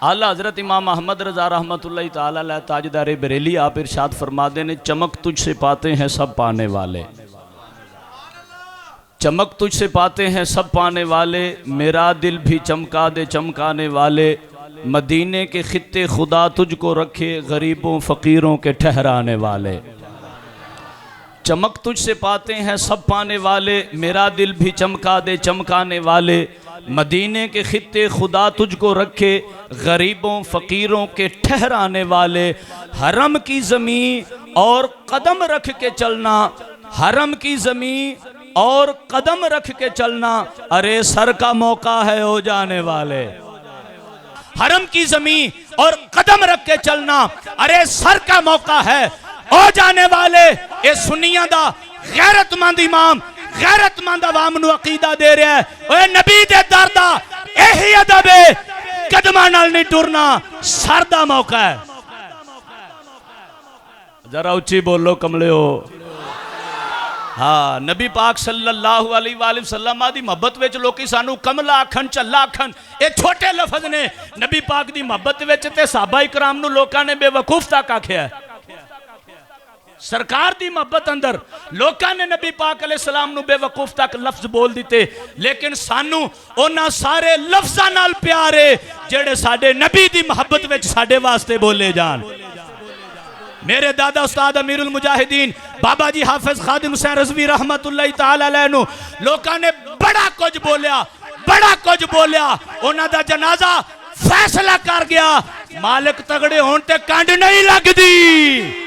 اعلیٰ حضرت امام احمد رضا رحمت اللہ تعالیٰ تاجدار بریلی آپ ارشاد فرما دینے چمک تجھ سے پاتے ہیں سب پانے والے۔ چمک تجھ سے پاتے ہیں سب پانے والے، میرا دل بھی چمکا دے چمکانے والے۔ مدینے کے خطے خدا تجھ کو رکھے، غریبوں، فقیروں کے ٹھہرانے والے۔ چمک تجھ سے پاتے ہیں سب پانے والے، میرا دل بھی چمکا دے چمکانے والے۔ مدینے کے خطے خدا تجھ کو رکھے، غریبوں، فقیروں کے ٹھہرانے والے، حرم کی زمین اور قدم رکھ کے چلنا، حرم کی زمین اور قدم رکھ کے چلنا، ارے سر کا موقع ہے ہو جانے والے۔ حرم کی زمین اور قدم رکھ کے چلنا، ارے سر کا موقع ہے ہو جانے والے۔ اے سنیاں دا غیرت مند امام ਗੈਰਤਮੰਦ ਆਵਾਮ ਨੂੰ ਅਕੀਦਾ ਦੇ ਰਿਹਾ ਓਏ ਨਬੀ ਦੇ ਦਰ ਦਾ ਇਹੀ ਅਦਬ ਹੈ ਕਦਮਾਂ ਨਾਲ ਨਹੀਂ ਟੁਰਨਾ ਸਰ ਦਾ ਮੌਕਾ ਹੈ ਜਰਾ ਉੱਚੀ ਬੋਲੋ ਕਮਲਿਓ ਹਾਂ ਨਬੀ ਪਾਕ ਸੱਲੱਲਾਹੁ ਅਲੈਹਿ ਵਾਲਿਹ ਵਸੱਲਮ ਦੀ ਮੁਹੱਬਤ ਵਿੱਚ ਲੋਕੀ ਸਾਨੂੰ ਕਮਲਾ ਆਖਣ ਚੱਲਾ ਆਖਣ ਇਹ ਛੋਟੇ ਲਫ਼ਜ਼ ਨੇ ਨਬੀ ਪਾਕ ਦੀ ਮੁਹੱਬਤ ਵਿੱਚ ਤੇ ਸਾਹਬਾ ਇਕਰਾਮ ਨੂੰ ਲੋਕਾਂ ਨੇ ਬੇਵਕੂਫ ਤੱਕ ਆਖਿਆ ਸਰਕਾਰ ਦੀ ਮੁਹੱਬਤ ਅੰਦਰ ਲੋਕਾਂ ਨੇ ਨਬੀ ਪਾਕ ਅਲੈਹ ਸਲਾਮ ਨੂੰ ਬੇਵਕੂਫ ਤੱਕ ਲਫ਼ਜ਼ ਬੋਲ ਦਿੱਤੇ, ਲੇਕਿਨ ਸਾਨੂੰ ਉਹਨਾਂ ਸਾਰੇ ਲਫ਼ਜ਼ਾਂ ਨਾਲ ਪਿਆਰ ਏ, ਜਿਹੜੇ ਸਾਡੇ ਨਬੀ ਦੀ ਮੁਹੱਬਤ ਵਿੱਚ ਸਾਡੇ ਵਾਸਤੇ ਬੋਲੇ ਜਾਣ। ਮੇਰੇ ਦਾਦਾ ਉਸਤਾਦ ਅਮੀਰੁਲ ਮੁਜਾਹਿਦੀਨ, ਬਾਬਾ ਜੀ ਹਾਫਿਜ਼ ਖਾਦਮ ਹੁਸੈਨ ਰਜ਼ਵੀ ਰਹਿਮਤੁਲਲਾਹ ਤਾਲਾ ਅਲੈਹ ਨੂੰ ਲੋਕਾਂ ਨੇ ਬੜਾ ਕੁਝ ਬੋਲਿਆ, ਬੜਾ ਕੁਝ ਬੋਲਿਆ। ਉਹਨਾਂ ਦਾ ਜਨਾਜ਼ਾ ਫੈਸਲਾ ਕਰ ਗਿਆ, ਮਾਲਕ ਤਗੜੇ ਹੋਣ ਤੇ ਕੰਡ ਨਹੀਂ ਲੱਗਦੀ।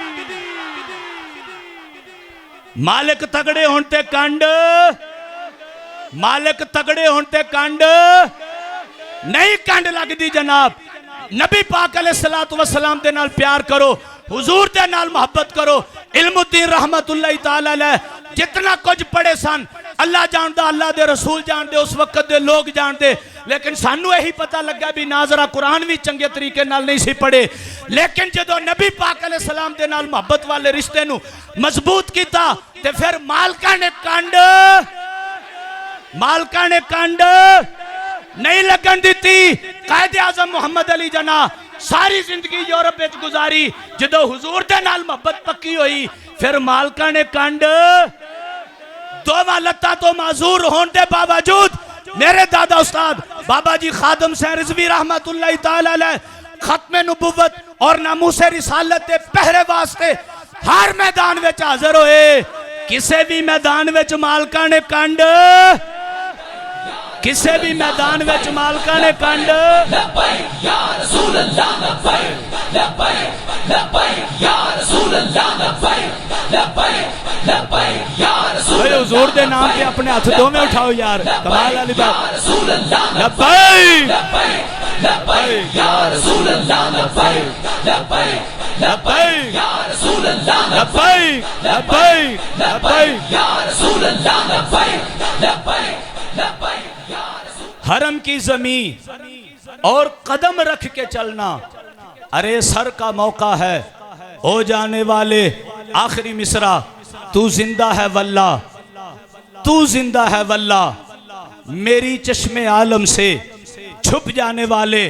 ਮਾਲਕ ਤਗੜੇ ਹੋਣ ਤੇ ਕੰਡ। ਮਾਲਕ ਤਗੜੇ ਹੋਣ ਤੇ ਕੰਡ। ਨਹੀਂ ਕੰਡ ਲੱਗਦੀ ਜਨਾਬ। ਨਬੀ ਪਾਕ ਅਲੈਹ ਸਲਾਤੁ ਵਸਲਾਮ ਦੇ ਨਾਲ ਪਿਆਰ ਕਰੋ, ਹਜ਼ੂਰ ਦੇ ਨਾਲ ਮੁਹੱਬਤ ਕਰੋ। ਇਲਮੁਦੀਨ ਰਹਿਮਤੁਲਲਾਹ ਤਾਲਾ ਅਲੈਹ ਜਿੰਨਾ ਕੁਝ ਪੜੇ ਸਨ اللہ جاندہ اللہ دے رسول جاندے اس وقت دے لوگ جاندے لیکن سانو یہی پتہ لگا بھی ناظرہ قرآن بھی چنگے طریقے نال نہیں سی پڑے لیکن جدو نبی پاک علیہ السلام دے نال محبت والے رشتے نو مضبوط کی تا تے پھر مالکہ نے کانڈ مالکہ نے کانڈ نہیں لگن دیتی۔ قائد عظم محمد علی جناح ساری زندگی یورپ وچ گزاری، جدو حضور دے نال محبت پکی ہوئی، پھر مالکہ نے کانڈ دوما لتا تو معذور ہونٹے باوجود میرے دادا استاد بابا جی خادم سے رزوی رحمت اللہ تعالیٰ لے ختم نبوت اور ناموس رسالت پہرے واسطے ہر میدان وچ حاضر ہوئے۔ کسے بھی میدان وچ مالکا نے کنڈ۔ کسے بھی میدان وچ مالکا نے کنڈ۔ اپنے ہاتھ دو میں اٹھاؤ یار. کمال علی بات لبائی لبائی رسول اللہ لبائی لبائی حرم کی زمین اور قدم رکھ کے چلنا. ارے سر کا موقع ہے. ہو جانے والے آخری مصرہ تو زندہ ہے واللہ. تو زندہ ہے واللہ۔ میری چشم عالم سے چھپ جانے والے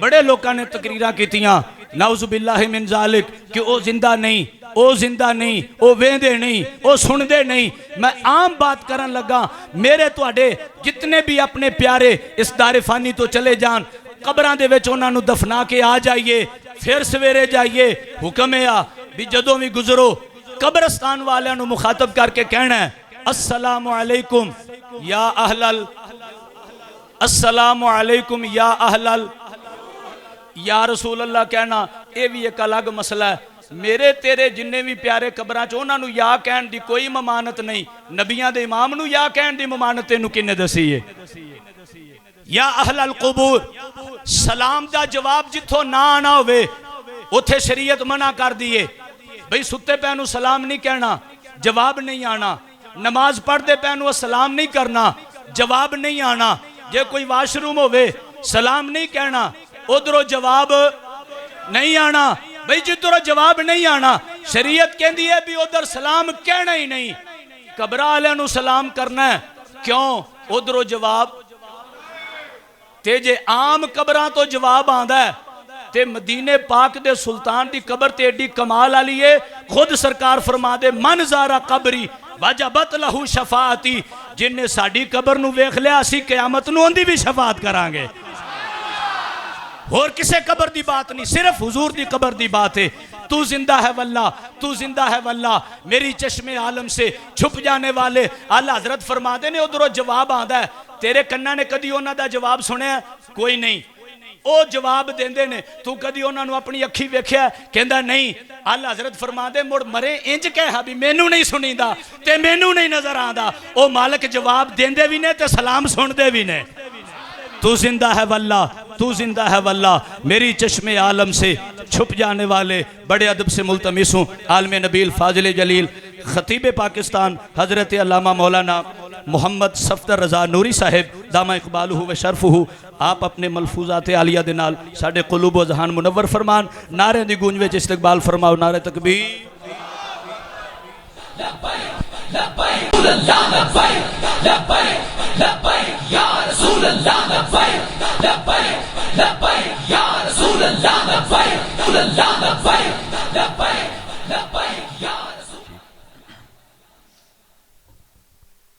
بڑے لوکہ نے تقریرہ کی کیتیاں۔ نعوذ باللہ من ذالک کہ او زندہ نہیں او زندہ نہیں او ویندے نہیں او سندے نہیں۔ میں عام بات کرن لگا، میرے تو اڈے جتنے بھی اپنے پیارے اس دار فانی تو چلے جان قبران دے ویچ انہاں نو دفنا کے آ جائیے، پھر سویرے جائیے حکمیا بھی جدوں بھی گزرو، قبرستان والے نو مخاطب کر کے کہنا ہے۔ السلام علیکم یا اہل السلام علیکم یا اہل یا رسول اللہ کہنا اے بھی ایک الگ مسئلہ ہے۔ میرے تیرے جننے بھی پیارے قبراں چ نو یا کہن دی کوئی ممانت نہیں۔ نبیاں دے امام نو یا کہن دی ممانت تینوں کنے دسی ہے؟ یا اہل القبور سلام دا جواب جتھوں نہ آنا ہوئے، اوتھے شریعت منع کر دیئے۔ بھئی ستے پہ سلام نہیں کہنا، جواب نہیں آنا۔ نماز پڑھ دے پہنو سلام نہیں کرنا، جواب نہیں آنا۔ جے کوئی واش روم ہوئے سلام نہیں کہنا۔ ادھرو جواب نہیں آنا۔ بھئی جدھرو جواب نہیں آنا، شریعت کہندی ہے بھی ادھر سلام کہنا ہی نہیں۔ قبرہ علیہ سلام کرنا ہے۔ کیوں؟ ادھرو جواب۔ تے جے عام قبران تو جواب آندہ ہے، تے مدینہ پاک دے سلطان دی قبر تے ایڈی کمال آلی ہے۔ خود سرکار فرما دے منظارہ قبری۔ وجبت لہو شفاعتی، جن نے ساڑھی قبر نو ویخ لیا، اسی قیامت نو اندھی بھی شفاعت کرانگے۔ اور کسے قبر دی بات نہیں، صرف حضور دی قبر دی بات ہے۔ تو زندہ ہے واللہ، تو زندہ ہے واللہ، میری چشم عالم سے چھپ جانے والے۔ اللہ حضرت فرما دے نے، ادھر جواب آدھا ہے۔ تیرے کنہ نے کدی انہاں دا جواب سنے ہیں کوئی نہیں۔ او جواب دیندے نے تو کدی انہاں نو اپنی اکھی ویکھیا ہے؟ کہندا نہیں اللہ حضرت فرما دے مڑ مرے انج کہا بھی مینوں نہیں سنیندا تے مینوں نہیں نظر آندا او مالک جواب دیندے بھی نے تے سلام سن دے بھی نے تو زندہ ہے واللہ تو زندہ ہے واللہ میری چشم عالم سے چھپ جانے والے بڑے ادب سے ملتمس ہوں عالم نبیل فاضل جلیل خطیب پاکستان حضرت علامہ مولانا محمد صفدر رضا نوری صاحب دامہ اقبال ہو و شرف ہو آپ اپنے ملفوظات عالیہ دنال ساڑھے قلوب و ذہان منور فرمان، نعرے دی گونج وچ استقبال فرماؤ، نعرے تکبیر۔ رسول اللہ، لبیک لبیک لبیک یا رسول اللہ، لبیک لبیک لبیک یا رسول اللہ، لبیک رسول اللہ، لبیک